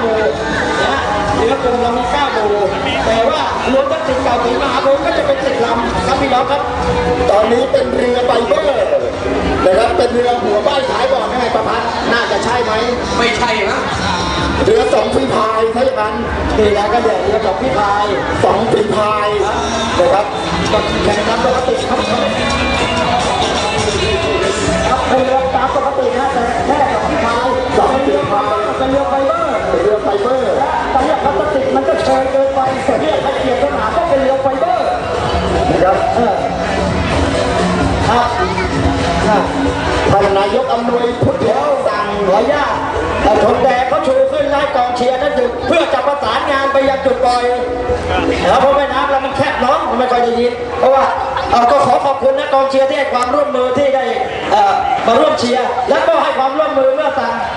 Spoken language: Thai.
โมนะฮะเรือกลมลำละ9โมแต่ว่ารวมทั้ถึงเก่าถึงมหาโมก็จะเป็น10ลำครับพี่น้องครับ ตอนนี้เป็นเรือไบเบอร์นะครับเป็นเรือหัวใบ้าายบอดยังไงประพัดน่าจะใช่ไหมไม่ใช่นะเรือสองฝีพายถ้าอย่างนั้นนี่นะก็เดี๋ยวเรือกับพี่พายสองฝีพายนะครับแข่งกันปกติครับ เป็นเรือไฟเบอร์แต่เรือพลาสติกมันก็เชยเกินไปแต่เรือตะเกียบสนามก็เป็นเรือไฟเบอร์นะครับเออครับอะท่านนายกอำนวยพุทธเดียวสั่งขออนุญาแต่ทงแดงเขาชูขึ้นไล่กองเชียร์นั่นจุดเพื่อจะประสานงานไปยังจุดปล่อยแล้วเพราะแม่น้ำเรามันแคบน้องไม่ค่อยได้ยินเพราะว่าเออก็ขอขอบคุณนะกองเชียร์ที่ให้ความร่วมมือที่ได้เออมาร่วมเชียร์และก็ให้ความร่วม